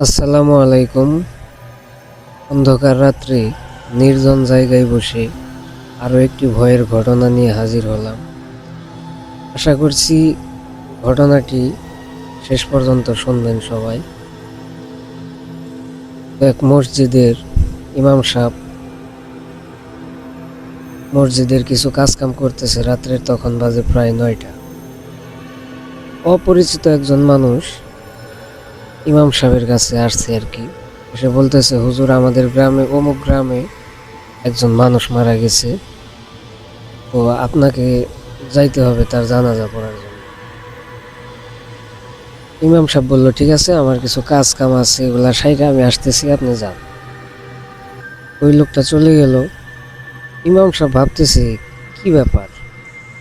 আসসালামু আলাইকুম। অন্ধকার রাত্রে নির্জন জায়গায় বসে আরও একটি ভয়ের ঘটনা নিয়ে হাজির হলাম। আশা করছি ঘটনাটি শেষ পর্যন্ত শুনবেন সবাই। এক মসজিদের ইমাম সাহেব মসজিদের কিছু কাজকাম করতেছে, রাত্রের তখন বাজে প্রায় নয়টা। অপরিচিত একজন মানুষ ইমাম সাহেবের কাছে আসছে আর কি। এসে বলতেছে, হুজুর, আমাদের গ্রামে, অমুক গ্রামে একজন মানুষ মারা গেছে। তো আপনাকে যাইতে হবে তার জানাজা পড়ার জন্য। ইমাম সাহেব বলল, ঠিক আছে, আমার কিছু কাজ কাম আছে, এগুলা সাইডে আমি আসতেছি, আপনি যান। ওই লোকটা চলে গেল। ইমাম সাহেব ভাবতেছে, কি ব্যাপার?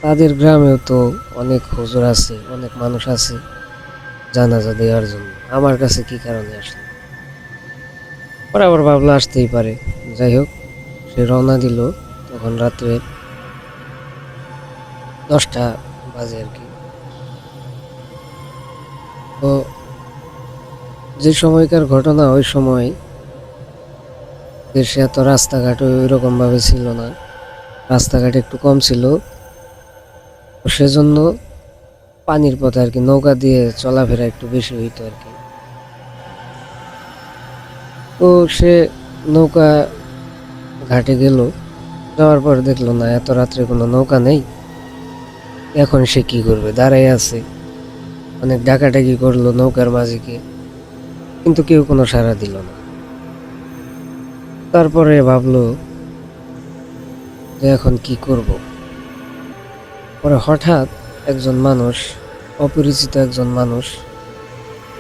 তাদের গ্রামেও তো অনেক হুজুর আছে, অনেক মানুষ আছে জানাজা দেওয়ার জন্য। আমার কাছে কি কারণে আসলো? পরে আবার ভাবলো আসতেই পারে। যাই হোক, সে রওনা দিল তখন রাত্রে দশটা বাজে আর কি। তো যে সময়কার ঘটনা ওই সময় দেশে এত রাস্তাঘাট ওই রকম ভাবে ছিল না। রাস্তাঘাট একটু কম ছিল। সেজন্য পানির পথে আর কি নৌকা দিয়ে চলাফেরা একটু বেশি হইতো আর কি। তো সে নৌকা ঘাটে গেল, যাওয়ার পর দেখল, না, এত রাত্রে কোনো নৌকা নেই। এখন সে কি করবে? দাঁড়াই আছে। অনেক ডাকাডাকি করল নৌকার মাঝিকে, কিন্তু কেউ কোনো সাড়া দিল না। তারপরে ভাবলো, যে এখন কি করব? পরে হঠাৎ একজন মানুষ, অপরিচিত একজন মানুষ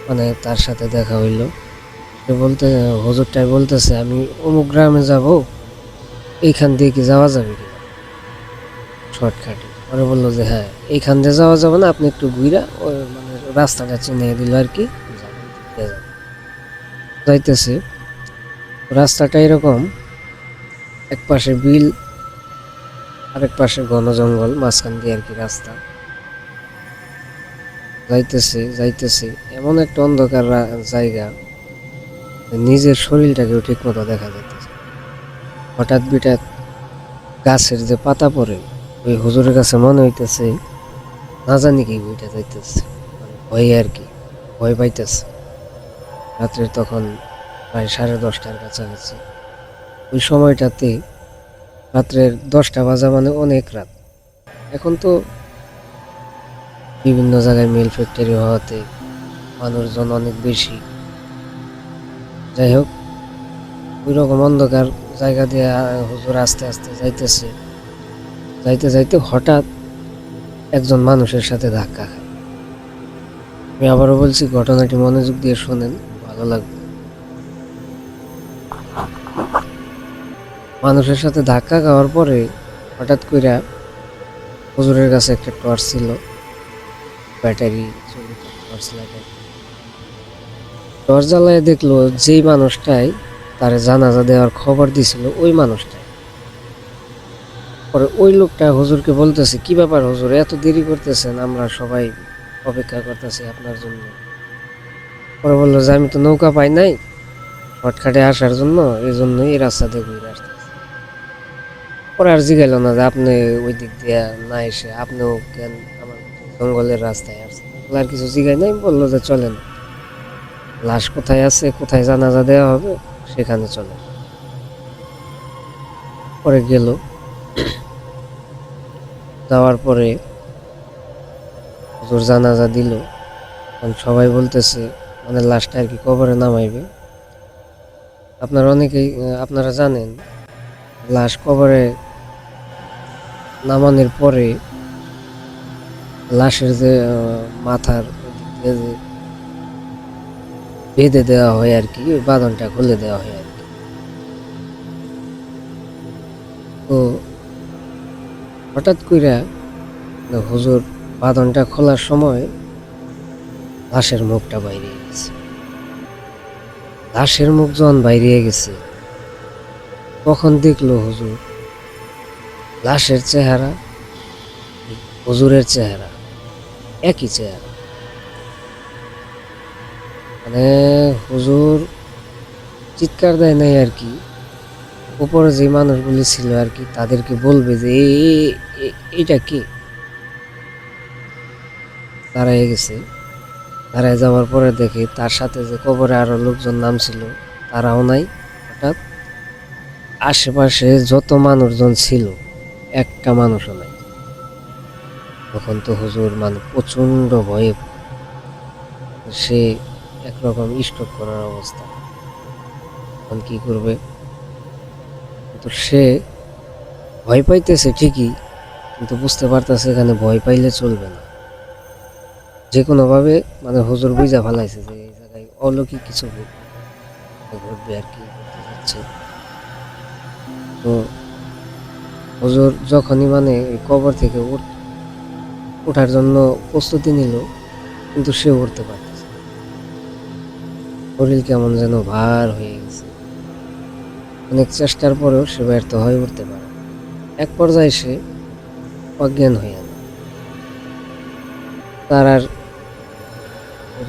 মানে তার সাথে দেখা হইল। বলতে, হুজুরটাই বলতেছে, আমি অমুক গ্রামে যাব, এইখান দিয়ে কি যাওয়া যাবে কি শর্টকাটে। পরে বলল যে হ্যাঁ এইখান দিয়ে যাওয়া যাবে না, আপনি একটু ঘুরা ওই মানে রাস্তাটা চিনিয়ে দিল আর কি যাইতেছে। রাস্তাটা এরকম, এক পাশে বিল, আরেক পাশে ঘন জঙ্গল মাঝখান দিয়ে আর কি রাস্তা। যাইতেছে যাইতেছে, এমন একটা অন্ধকার জায়গা। নিজের শরীরটাকেও ঠিক মতো দেখা যাইতেছে হঠাৎ বিটাৎ গাছের যে পাতা পড়ে, ওই হুজুরের কাছে মনে হইতেছে, না জানি কি বইটা যাইতেছে। মানে ভয়ে আর কি, ভয় পাইতেছে। রাত্রে তখন প্রায় সাড়ে দশটার কাছাকাছি। ওই সময়টাতে রাত্রের দশটা বাজা মানে অনেক রাত। এখন তো বিভিন্ন জায়গায় মিল ফ্যাক্টরি হওয়াতে মানুষজন অনেক বেশি। যাই হোক ওই রকম অন্ধকার জায়গা দিয়ে হুজুর আস্তে আস্তে যাইতেছে। যাইতে যাইতে হঠাৎ একজন মানুষের সাথে ধাক্কা খায়। আমি আবারও বলছি, ঘটনাটি মনোযোগ দিয়ে শোনেন, ভালো লাগবে। মানুষের সাথে ধাক্কা খাওয়ার পরে হঠাৎ কইরা হুজুরের কাছে একটা টর্চ ছিল। ব্যাটারি টর্চ লাগাই টর্চ জ্বালায় দেখল যেই মানুষটাই তার জানাজা দেওয়ার খবর দিছিল, ওই মানুষটাই। পরে ওই লোকটা হুজুরকে বলতেছে, কি ব্যাপার হুজুর, এত দেরি করতেছেন, আমরা সবাই অপেক্ষা করতেছি আপনার জন্য। পরে বলল, যে আমি তো নৌকা পাই নাই শর্টকাটে আসার জন্য এই জন্যই এই রাস্তা দিয়ে ঘুরে আসতেছি। পরে আর জিগাইল না যে আপনি ওই দিক দিয়ে না এসে, আপনিও কেন আমার জঙ্গলের রাস্তায় আসছেন? আর কিছু জিগাই নাই, বলল যে চলেন। লাশ কোথায় আছে, কোথায় জানাজা দেওয়া হবে, সেখানে চলে। পরে গেল। যাওয়ার পরে হুজুর জানাজা দিল। সবাই বলতেছে মানে লাশটা আর কি কবরে নামাইবে। আপনারা অনেকেই আপনারা জানেন, লাশ কবরে নামানোর পরে লাশের যে মাথার বেঁধে দেওয়া হয় আর কি, বাঁধনটা খুলে দেওয়া হয় আর কি। তো হঠাৎ মানে হুজুর বাঁধনটা খোলার সময় লাশের মুখটা বাইরে গেছে। লাশের মুখ যখন বাইরে গেছে, তখন দেখল হুজুর লাশের চেহারা, হুজুরের চেহারা, একই চেহারা। মানে হুজুর চিৎকার দেয় নাই আর কি। উপরে যে মানুষগুলি ছিল আর কি, তাদেরকে বলবে যে, "এ- এ- এ- এইটা কি? দাঁড়ায় গেছে। দাঁড়ায় যাওয়ার পরে দেখে তার সাথে যে কবরে আরও লোকজন নাম ছিল তারাও নাই হঠাৎ। আশেপাশে যত মানুষজন ছিল, একটা মানুষও নাই। তখন তো হুজুর মানে প্রচণ্ড ভয়ে সে একরকম স্ট্রোক করার অবস্থা। এখন কি করবে? তো সে ভয় পাইতেছে ঠিকই, কিন্তু বুঝতে পারতেছে এখানে ভয় পাইলে চলবে না। যে কোনোভাবে মানে হুজুর বুঝা ফেলাইছে যে এই জায়গায় অলৌকিক কিছু ঘটবে আর কি ঘটতে যাচ্ছে। তো হুজুর যখনই মানে কবর থেকে ওঠার জন্য প্রস্তুতি নিল, কিন্তু সে উঠতে পারতেছে না। শরীর কেমন যেন ভার হয়ে গেছে। অনেক চেষ্টার পরেও সে ব্যর্থ হয়ে উঠতে পারে। এক পর্যায়ে সে অজ্ঞান হয়ে যায়। তার আর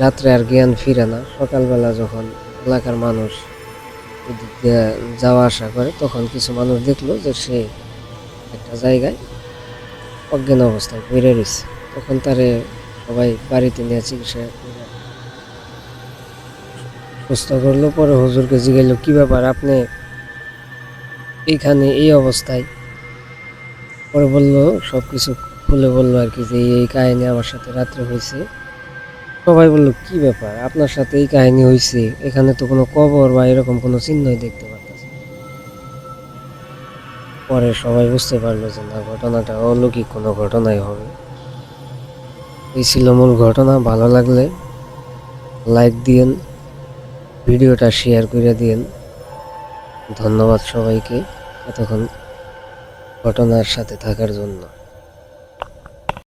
রাত্রে আর জ্ঞান ফিরে না। সকালবেলা যখন এলাকার মানুষ যাওয়া আসা করে, তখন কিছু মানুষ দেখল যে সে একটা জায়গায় অজ্ঞান অবস্থায় পড়ে রয়েছে। তখন তারে সবাই বাড়িতে নিয়ে চিকিৎসা সুস্থ করল, পরে হুজুরকে জিগাইল, কি ব্যাপার আপনি এইখানে এই অবস্থায়? পরে বলল সব কিছু খুলে বলল আর কি যে, এই কাহিনী আমার সাথে রাত্রে হয়েছে সবাই বলল, কি ব্যাপার? আপনার সাথে এই কাহিনী হয়েছে এখানে তো কোনো কবর বা এরকম কোনো চিহ্নই দেখতে পারতেছে। পরে সবাই বুঝতে পারল যে, না, ঘটনাটা অলৌকিক, কোনো ঘটনাই হবে। এই ছিল মূল ঘটনা। ভালো লাগলে লাইক দিয়েন। ভিডিওটা শেয়ার করে দিয়েন। ধন্যবাদ সবাইকে এতক্ষণ ঘটনার সাথে থাকার জন্য।